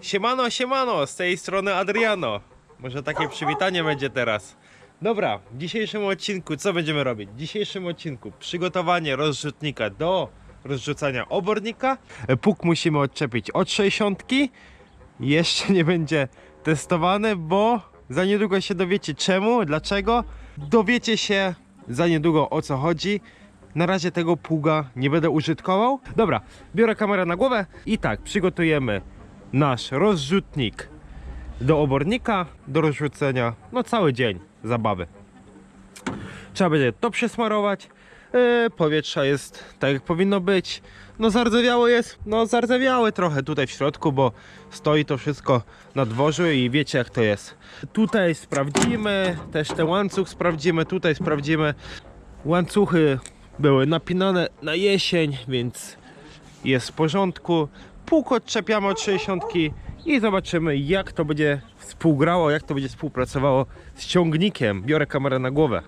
Siemano, siemano, z tej strony Adriano. Może takie przywitanie będzie teraz. Dobra, w dzisiejszym odcinku co będziemy robić? W dzisiejszym odcinku przygotowanie rozrzutnika do rozrzucania obornika. Puk musimy odczepić od 60. Jeszcze nie będzie testowany, bo za niedługo się dowiecie czemu, dlaczego. Dowiecie się za niedługo o co chodzi. Na razie tego pługa nie będę użytkował. Dobra, biorę kamerę na głowę i tak, przygotujemy nasz rozrzutnik do obornika, do rozrzucenia, no cały dzień zabawy. Trzeba będzie to przesmarować. Yy, powietrza jest tak jak powinno być. No zardzewiało jest, no zardzewiałe trochę tutaj w środku, bo stoi to wszystko na dworzu i wiecie jak to jest. Tutaj sprawdzimy, też ten łańcuch sprawdzimy, tutaj sprawdzimy. Łańcuchy były napinane na jesień, więc jest w porządku. Półk odczepiamy od 60 i zobaczymy jak to będzie współgrało, jak to będzie współpracowało z ciągnikiem. Biorę kamerę na głowę.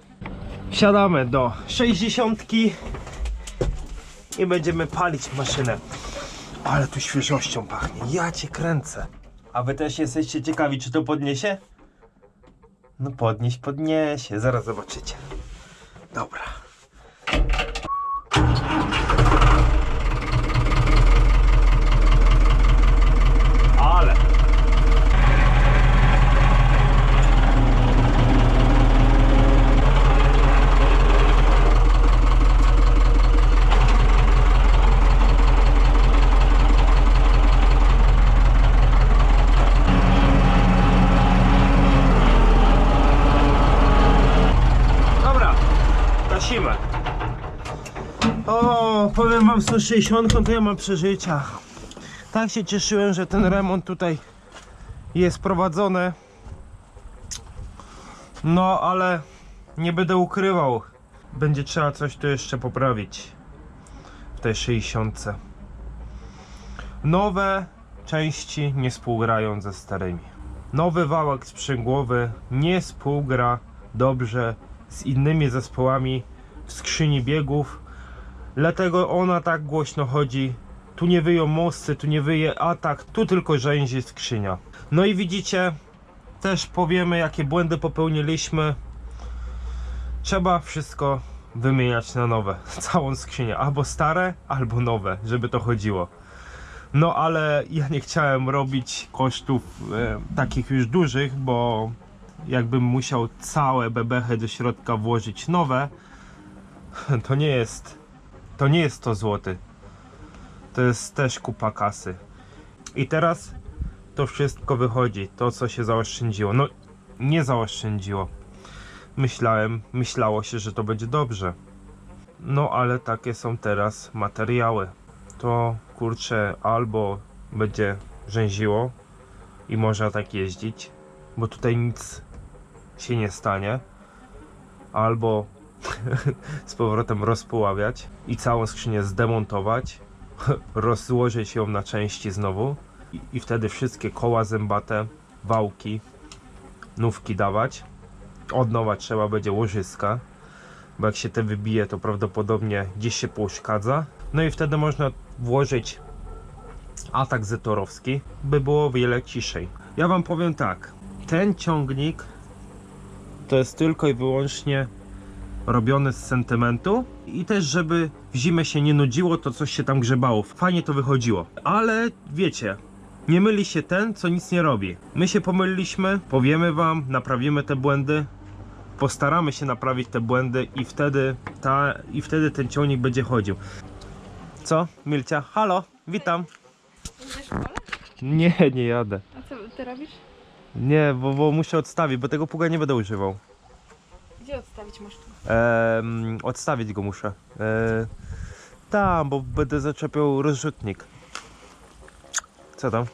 Wsiadamy do 60 i będziemy palić maszynę. Ale tu świeżością pachnie. Ja cię kręcę. A wy też jesteście ciekawi, czy to podniesie? No podnieś, podniesie. Zaraz zobaczycie. Dobra. O, powiem wam z tą 60 to ja mam przeżycia. Tak się cieszyłem, że ten remont tutaj jest prowadzony. No, ale nie będę ukrywał. Będzie trzeba coś tu jeszcze poprawić w tej 60. Nowe części nie współgrają ze starymi. Nowy wałek sprzęgłowy nie współgra dobrze z innymi zespołami w skrzyni biegów. Dlatego ona tak głośno chodzi. Tu nie wyją mosty, tu nie wyje atak, tu tylko rzęzi skrzynia. No i widzicie, też powiemy jakie błędy popełniliśmy. Trzeba wszystko wymieniać na nowe. Całą skrzynię. Albo stare, albo nowe, żeby to chodziło. No ale ja nie chciałem robić kosztów e, takich już dużych, bo jakbym musiał całe bebechy do środka włożyć nowe, to nie jest to nie jest 100 zł. To jest też kupa kasy. I teraz to wszystko wychodzi, to co się zaoszczędziło. No nie zaoszczędziło. Myślałem, myślało się, że to będzie dobrze. No ale takie są teraz materiały. To kurczę albo będzie rzęziło i można tak jeździć, bo tutaj nic się nie stanie, albo z powrotem rozpoławiać i całą skrzynię zdemontować, rozłożyć ją na części znowu i, i wtedy wszystkie koła zębate, wałki, nówki dawać. Od nowa trzeba będzie łożyska, bo jak się te wybije, to prawdopodobnie gdzieś się pouszkadza. No i wtedy można włożyć atak zetorowski, by było wiele ciszej. Ja wam powiem tak, ten ciągnik to jest tylko i wyłącznie robiony z sentymentu i też żeby w zimę się nie nudziło, to coś się tam grzebało. Fajnie to wychodziło. Ale wiecie, nie myli się ten, co nic nie robi. My się pomyliliśmy, powiemy wam, naprawimy te błędy, postaramy się naprawić te błędy i wtedy ta i wtedy ten ciągnik będzie chodził. Co? Milcia? Halo, witam. Nie, nie jadę. A co ty robisz? Nie, bo, bo muszę odstawić, bo tego pługa nie będę używał. Gdzie odstawić masz? Em, odstawić go muszę. E, tam, bo będę zaczepiał rozrzutnik. Co tam?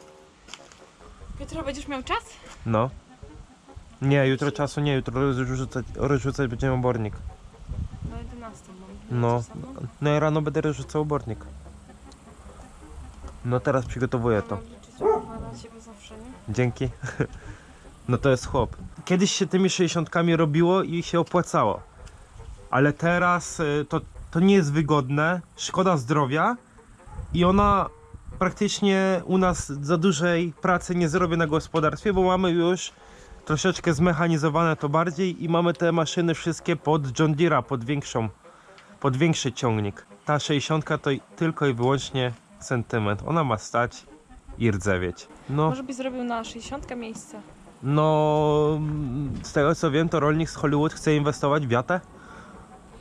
Jutro będziesz miał czas? No. Nie, jutro czasu nie, jutro rozrzucać, rozrzucać będziemy obornik. Na 11 mam. No. No i rano będę rozrzucał obornik. No teraz przygotowuję to. Liczyć zawsze, nie? Dzięki. No to jest chłop. Kiedyś się tymi 60 robiło i się opłacało. Ale teraz y, to, to nie jest wygodne, szkoda zdrowia i ona praktycznie u nas za dużej pracy nie zrobię na gospodarstwie, bo mamy już troszeczkę zmechanizowane to bardziej i mamy te maszyny wszystkie pod John Deere'a, pod większą, pod większy ciągnik. Ta 60 to tylko i wyłącznie sentyment. Ona ma stać i rdzewieć. No, Może byś zrobił na 60 miejsce. No z tego co wiem, to rolnik z Hollywood chce inwestować w wiatę.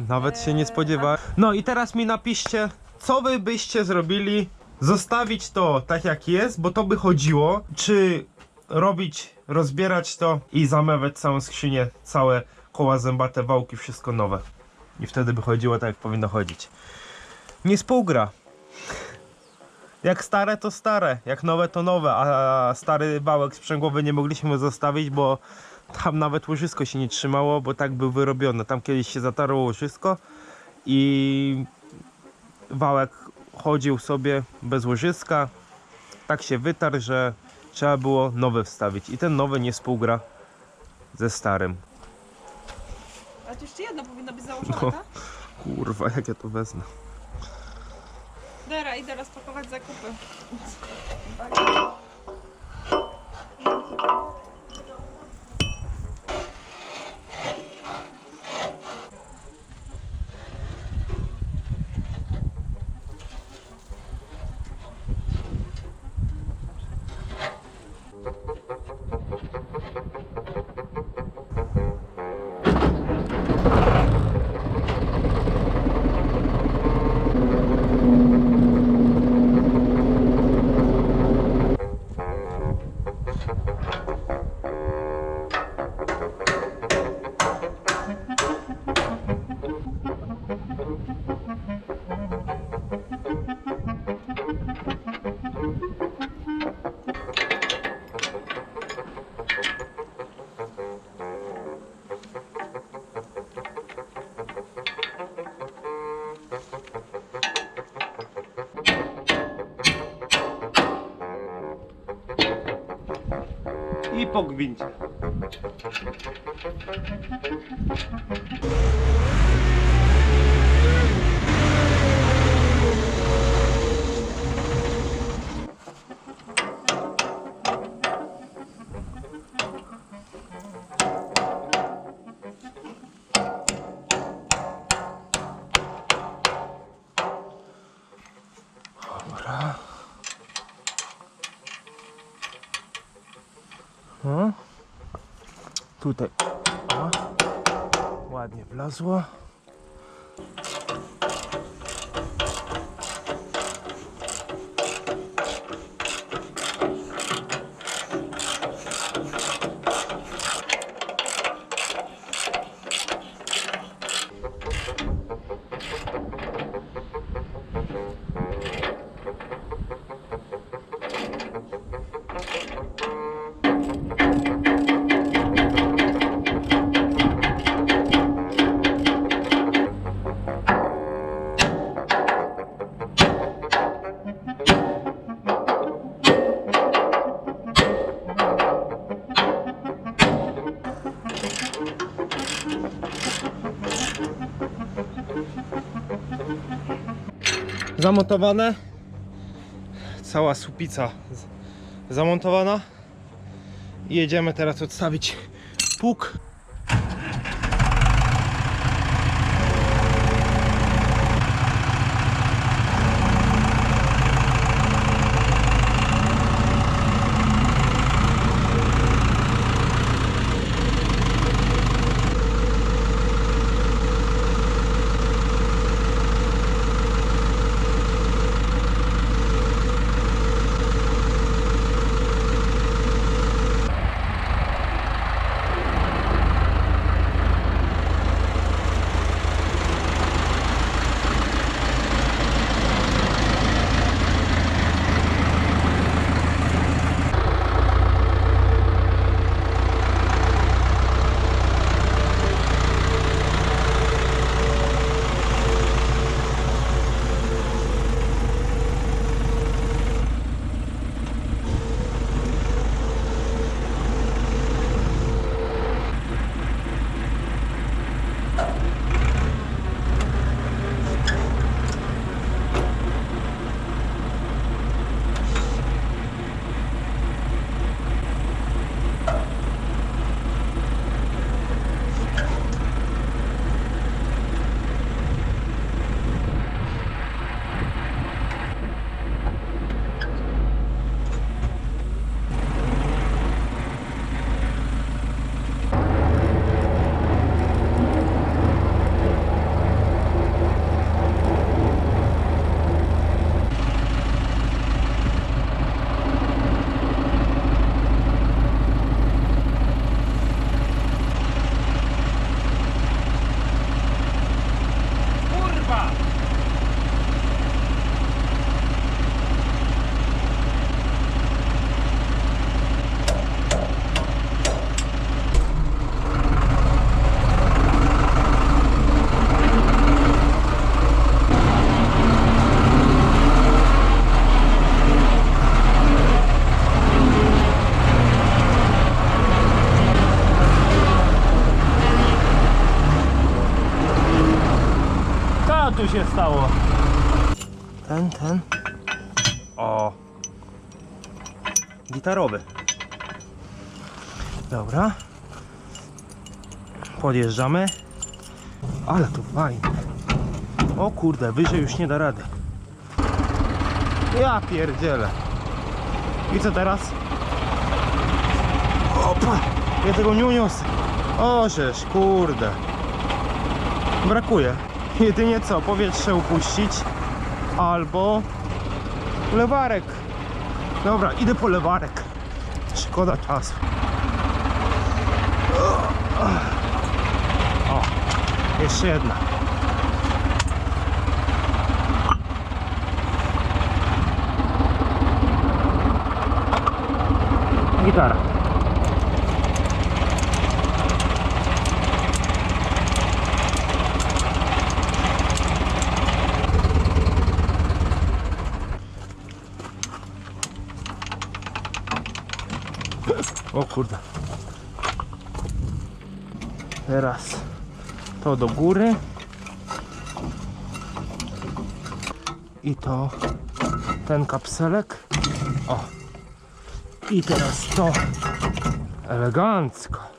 Nawet się nie spodziewałem. No i teraz mi napiszcie, co wy byście zrobili, zostawić to tak jak jest, bo to by chodziło, czy robić, rozbierać to i zamawiać całą skrzynię, całe koła zębate, wałki, wszystko nowe. I wtedy by chodziło tak jak powinno chodzić. Nie spółgra. Jak stare to stare, jak nowe to nowe, a stary wałek sprzęgłowy nie mogliśmy zostawić, bo tam nawet łożysko się nie trzymało, bo tak był wyrobiony. Tam kiedyś się zatarło łożysko i wałek chodził sobie bez łożyska. Tak się wytarł, że trzeba było nowy wstawić. I ten nowy nie współgra ze starym. Ale to jeszcze jedno powinno być założone, No. tak? Kurwa, jak ja to wezmę. Dobra, idę rozpakować zakupy. I Tutaj. O. Ładnie wlazło. Zamontowane. Cała supica zamontowana. Jedziemy teraz odstawić pług. Gitarowy. Dobra. Podjeżdżamy. Ale tu fajnie. O kurde, wyżej już nie da rady. Ja pierdzielę. I co teraz? Opa! Ja tego nie uniosę. O, żeż, kurde. Brakuje. Jedynie co, powietrze upuścić. Albo lewarek. Dobra, idę po lewarek. Szkoda czasu. O, jeszcze jedna. Gitara. O kurde. Teraz to do góry. I to ten kapselek. O. I teraz to elegancko.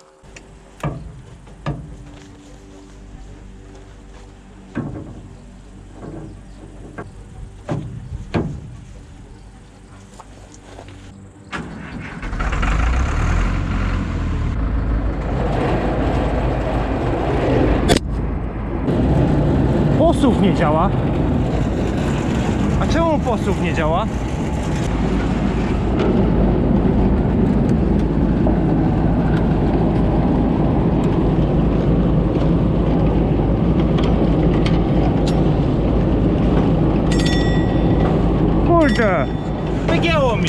Posuw nie działa. A czemu posuw nie działa? Kurde, wygięło mi.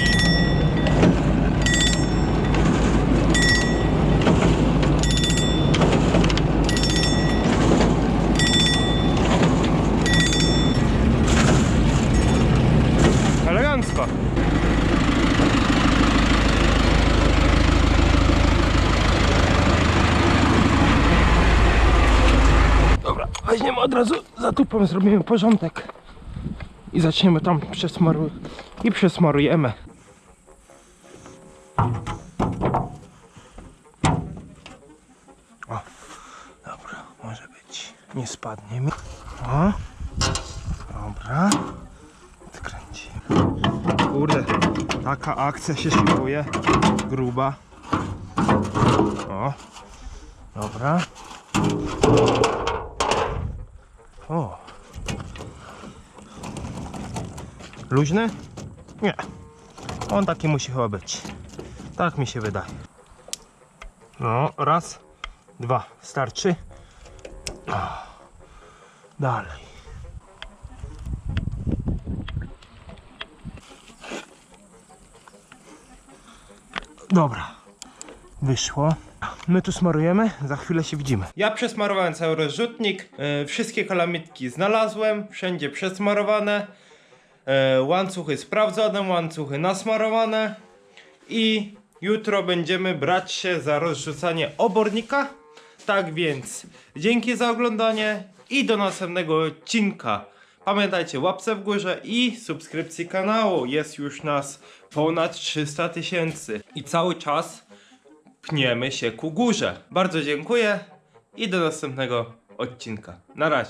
Elegancko. Dobra, weźmiemy od tupą, zrobimy porządek. I zaczniemy tam przesmaru... i przesmarujemy. O, dobra, może być. Nie spadnie mi. O, dobra. Odkręcimy. Kurde, taka akcja się szykuje. Gruba. O, dobra. Luźny? Nie. On taki musi chyba być. Tak mi się wydaje. No, raz, dwa, starczy. Dalej. Dobra, wyszło. My tu smarujemy, za chwilę się widzimy. Ja przesmarowałem cały rozrzutnik, e, wszystkie kalamitki znalazłem, wszędzie przesmarowane, łańcuchy sprawdzone, łańcuchy nasmarowane i jutro będziemy brać się za rozrzucanie obornika. Tak więc dzięki za oglądanie i do następnego odcinka. Pamiętajcie, łapce w górze i subskrypcji kanału. Jest już nas ponad 300 tysięcy i cały czas pniemy się ku górze. Bardzo dziękuję i do następnego odcinka. Na razie.